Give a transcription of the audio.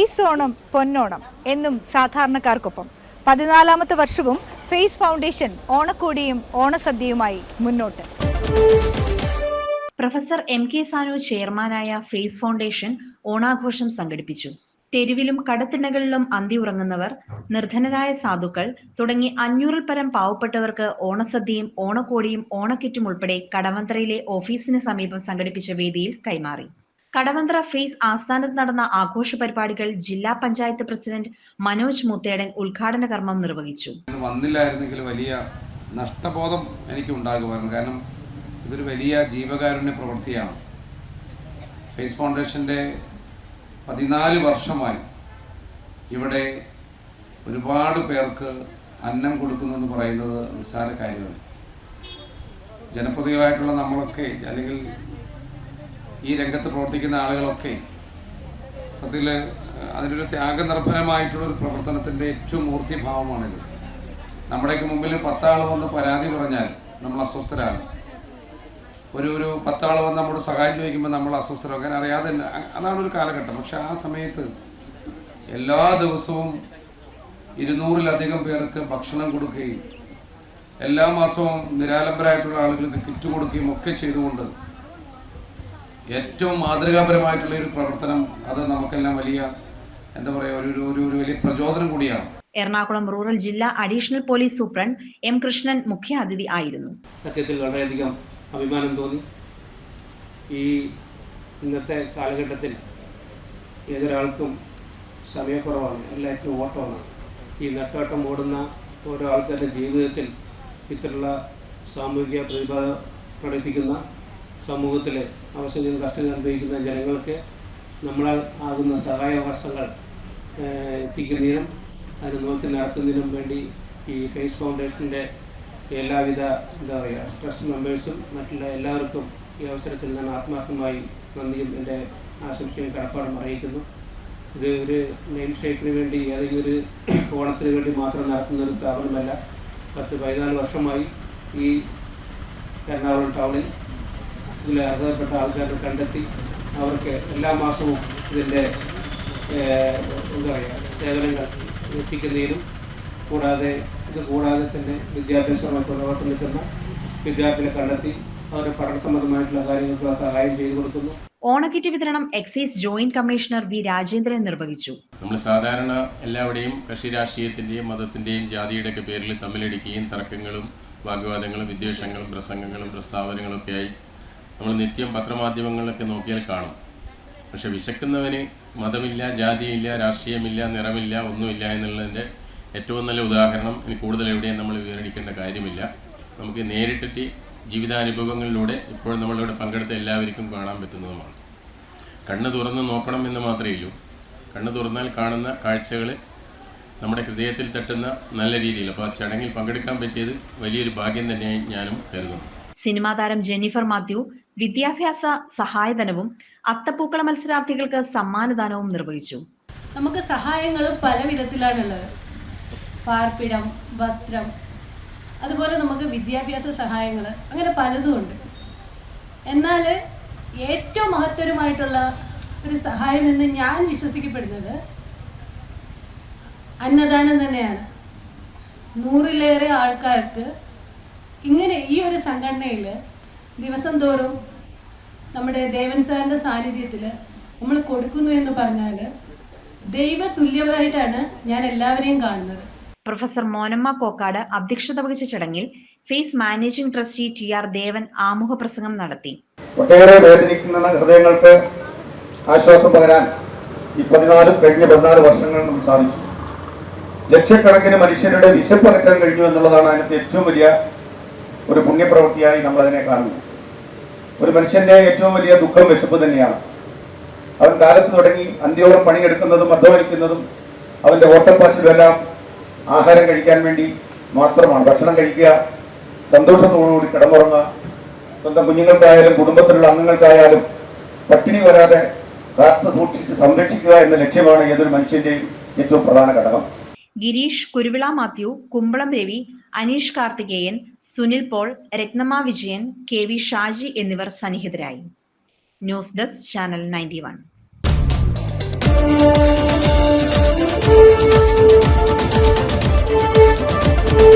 Face Onam പൊന്നോണം എന്നും സാധാരണക്കാർക്കൊപ്പം. പതിനാലാമത്തെ വർഷവും ഫേസ് ഫൗണ്ടേഷൻ ഓണക്കോടിയും ഓണസദ്യയുമായി മുന്നോട്ട്. പ്രൊഫസർ എം കെ സാനു ചെയർമാനായ ഫേസ് ഫൗണ്ടേഷൻ ഓണാഘോഷം സംഘടിപ്പിച്ചു. തെരുവിലും കടത്തിണ്ണകളിലും അന്തി ഉറങ്ങുന്നവർ നിർധനരായ സാധുക്കൾ തുടങ്ങി അഞ്ഞൂറിൽ പരം പാവപ്പെട്ടവർക്ക് ഓണസദ്യയും ഓണക്കോടിയും ഓണക്കിറ്റും ഉൾപ്പെടെ കടവന്ത്രയിലെ ഓഫീസിന് സമീപം സംഘടിപ്പിച്ച വേദിയിൽ കൈമാറി. കടവന്ത്ര ഫേസ് ആസ്ഥാനത്ത് നടന്ന ആഘോഷ പരിപാടികൾ ജില്ലാ പഞ്ചായത്ത് പ്രസിഡന്റ് മനോജ് മുത്തേടൻ ഉദ്ഘാടന കർമ്മം നിർവഹിച്ചു. വന്നില്ലായിരുന്നെങ്കിൽ വലിയ നഷ്ടബോധം എനിക്ക് ഉണ്ടാകുമായിരുന്നു. കാരണം ഇതൊരു വലിയ ജീവകാരുണ്യ പ്രവൃത്തിയാണ്. ഫേസ് ഫൗണ്ടേഷന്റെ പതിനാല് വർഷമായി ഇവിടെ ഒരുപാട് പേർക്ക് അന്നം കൊടുക്കുന്നു എന്ന് പറയുന്നത് നിസ്സാര കാര്യമാണ്. ജനപ്രതികളായിട്ടുള്ള നമ്മളൊക്കെ അല്ലെങ്കിൽ ഈ രംഗത്ത് പ്രവർത്തിക്കുന്ന ആളുകളൊക്കെ സത്യത്തിൽ അതിനൊരു ത്യാഗനിർഭരമായിട്ടുള്ളൊരു പ്രവർത്തനത്തിന്റെ ഏറ്റവും മൂർത്തിഭാവമാണിത്. നമ്മുടെയൊക്കെ മുമ്പിൽ പത്താൾ വന്ന് പരാതി പറഞ്ഞാൽ നമ്മൾ അസ്വസ്ഥരാകും ഒരു ഒരു പത്താൾ വന്ന് നമ്മോട് സഹായം ചോദിക്കുമ്പോൾ നമ്മൾ അസ്വസ്ഥരാകും. അങ്ങനെ അറിയാതെ തന്നെ അതാണ് ഒരു കാലഘട്ടം. പക്ഷെ ആ സമയത്ത് എല്ലാ ദിവസവും ഇരുന്നൂറിലധികം പേർക്ക് ഭക്ഷണം കൊടുക്കുകയും എല്ലാ മാസവും നിരാലംബരായിട്ടുള്ള ആളുകൾക്ക് കിറ്റ് കൊടുക്കുകയും ഒക്കെ ചെയ്തുകൊണ്ട് ഏറ്റവും മാതൃകാപരമായിട്ടുള്ള ഒരു പ്രവർത്തനം അത് നമുക്കെല്ലാം വലിയ എന്താ പറയുക ഒരു ഒരു- ഒരു വലിയ പ്രചോദനം കൂടിയാണ്. എറണാകുളം റൂറൽ ജില്ലാ additional police superintendent M Krishnan മുഖ്യാതിഥി ആയിരുന്നു. സത്യത്തിൽ വളരെയധികം അഭിമാനം തോന്നി. ഈ ഇന്നത്തെ കാലഘട്ടത്തിൽ ഏതൊരാൾക്കും സമയക്കുറവാണ് എല്ലാറ്റിനും ഓട്ടമാണ്. ഈ നെട്ടോട്ടം ഓടുന്ന ഓരോ ആൾക്കാരുടെ ജീവിതത്തിൽ ഇത്തരമുള്ള സാമൂഹിക പ്രതിഭ പ്രകടിപ്പിക്കുന്ന സമൂഹത്തിലെ അവസരം കഷ്ടത അനുഭവിക്കുന്ന ജനങ്ങൾക്ക് നമ്മളാൽ ആകുന്ന സഹായഹസ്തങ്ങൾ എത്തിക്കുന്നതിനും അതിന് നോക്കി നടത്തുന്നതിനും വേണ്ടി ഈ ഫേസ് ഫൗണ്ടേഷന്റെ എല്ലാവിധ എന്താ പറയുക ട്രസ്റ്റ് മെമ്പേഴ്സും മറ്റുള്ള എല്ലാവർക്കും ഈ അവസരത്തിൽ ഞാൻ ആത്മാർത്ഥമായി നന്ദിയും എന്റെ ആശംസയും കടപ്പാടും അറിയിക്കുന്നു. ഇത് ഒരു നെയിം ഷേപ്പിന് വേണ്ടി ഏതെങ്കിലും ഒരു ഓണത്തിന് വേണ്ടി മാത്രം നടത്തുന്ന ഒരു സ്ഥാപനമല്ല. പത്ത് പതിനാല് വർഷമായി ഈ എറണാകുളം ടൗണിൽ ഇതിൽ അർഹതപ്പെട്ട ആൾക്കാരെ കണ്ടെത്തി അവർക്ക് എല്ലാ മാസവും ഇതിന്റെ എന്താ പറയുക സേവനങ്ങൾ എത്തിക്കുന്നതിനും കൂടാതെ ഇത് കൂടാതെ തന്നെ വിദ്യാഭ്യാസവുമായി പുറകോട്ട് നിൽക്കുന്ന വിദ്യാർത്ഥികളെ കണ്ടെത്തി അവരുടെ പഠന സംബന്ധമായിട്ടുള്ള കാര്യങ്ങൾക്ക് സഹായം ചെയ്തു കൊടുക്കുന്നു. ഓണക്കിറ്റ് വിതരണം excise joint commissioner V Rajendran നിർവഹിച്ചു. നമ്മൾ സാധാരണ എല്ലാവരുടെയും കക്ഷി രാഷ്ട്രീയത്തിന്റെയും മതത്തിന്റെയും ജാതിയുടെ ഒക്കെ പേരിൽ തമ്മിലടിക്കുകയും തർക്കങ്ങളും വാഗ്വാദങ്ങളും വിദ്വേഷങ്ങളും പ്രസംഗങ്ങളും പ്രസ്താവനകളും ഒക്കെയായി നമ്മൾ നിത്യം പത്രമാധ്യമങ്ങളിലൊക്കെ നോക്കിയാൽ കാണും. പക്ഷെ വിശക്കുന്നവന് മതമില്ല ജാതിയില്ല രാഷ്ട്രീയമില്ല നിറമില്ല ഒന്നുമില്ല എന്നുള്ളതിന്റെ ഏറ്റവും നല്ല ഉദാഹരണം ഇനി കൂടുതൽ എവിടെയും നമ്മൾ വിവരണിക്കേണ്ട കാര്യമില്ല. നമുക്ക് നേരിട്ടിട്ട് ജീവിതാനുഭവങ്ങളിലൂടെ ഇപ്പോൾ നമ്മളിവിടെ പങ്കെടുത്ത എല്ലാവർക്കും കാണാൻ പറ്റുന്നതുമാണ്. കണ്ണ് തുറന്ന് നോക്കണം എന്ന് മാത്രമേ ഉള്ളൂ. കണ്ണ് തുറന്നാൽ കാണുന്ന കാഴ്ചകൾ നമ്മുടെ ഹൃദയത്തിൽ തട്ടുന്ന നല്ല രീതിയിൽ. അപ്പോൾ ആ ചടങ്ങിൽ പങ്കെടുക്കാൻ പറ്റിയത് വലിയൊരു ഭാഗ്യം തന്നെയായി ഞാനും കരുതുന്നു. സിനിമാ താരം ജെന്നിഫർ മാത്യു വിദ്യാഭ്യാസ സഹായധനവും അത്തപ്പൂക്കള മത്സരാർത്ഥികൾക്ക് സമ്മാനദാനവും നിർവഹിച്ചു. നമുക്ക് സഹായങ്ങൾ പല വിധത്തിലാണുള്ളത്. പാർപ്പിടം വസ്ത്രം അതുപോലെ നമുക്ക് വിദ്യാഭ്യാസ സഹായങ്ങൾ അങ്ങനെ പലതും ഉണ്ട്. എന്നാൽ ഏറ്റവും മഹത്തരമായിട്ടുള്ള ഒരു സഹായമെന്ന് ഞാൻ വിശ്വസിക്കപ്പെടുന്നത് അന്നദാനം തന്നെയാണ്. നൂറിലേറെ ആൾക്കാർക്ക് ഇങ്ങനെ ഈ ഒരു സംഘടനയിൽ ദിവസം തോറും നമ്മുടെ ദേവൻ സാറിന്റെ സാന്നിധ്യത്തിൽ നമ്മൾ കൊടുക്കുന്നു എന്ന് പറഞ്ഞാൽ ദൈവ തുല്യമായിട്ടാണ് ഞാൻ എല്ലാവരെയും കാണുന്നത്. പ്രൊഫസർ മോനമ്മ കോക്കാട് അധ്യക്ഷത വഹിച്ച ചടങ്ങിൽ face managing trustee T R Devan ആമുഖ പ്രസംഗം നടത്തി. ഒട്ടേറെ വേദനിക്കുന്ന ഹൃദയങ്ങൾക്ക് ആശ്വാസം പകരാൻ ഈ പതിനാല് കഴിഞ്ഞ പതിനാല് വർഷങ്ങൾ നമുക്ക് സാധിച്ചു. ലക്ഷക്കണക്കിന് മനുഷ്യരുടെ വിശപ്പ് അകറ്റാൻ കഴിഞ്ഞു എന്നുള്ളതാണ് അതിനകത്ത് ഏറ്റവും വലിയ ഒരു പുണ്യപ്രവൃത്തിയായി നമ്മൾ അതിനെ കാണുന്നു. ഒരു മനുഷ്യന്റെ ഏറ്റവും വലിയ ദുഃഖം വിശപ്പ് തന്നെയാണ്. അവൻ കാലത്ത് തുടങ്ങി അന്ത്യോളം പണിയെടുക്കുന്നതും അവന്റെ ഓട്ടപ്പാച്ചിലും എല്ലാം ആഹാരം കഴിക്കാൻ വേണ്ടി മാത്രമാണ്. ഭക്ഷണം കഴിക്കുക സന്തോഷത്തോടുകൂടി കിടന്നുറങ്ങുക സ്വന്തം കുഞ്ഞുങ്ങൾക്കായാലും കുടുംബത്തിലുള്ള അംഗങ്ങൾക്കായാലും പട്ടിണി വരാതെ കാത്തു സൂക്ഷിച്ച് സംരക്ഷിക്കുക എന്ന ലക്ഷ്യമാണ് ഏതൊരു മനുഷ്യന്റെയും ഏറ്റവും പ്രധാന ഘടകം. ഗിരീഷ് കുരുവിള മാത്യു കുമ്പളം രവി അനീഷ് കാർത്തികേയൻ സുനിൽ പോൾ രത്നമ വിജയൻ കെ വി ഷാജി എന്നിവർ സന്നിഹിതരായി. News desk channel ninety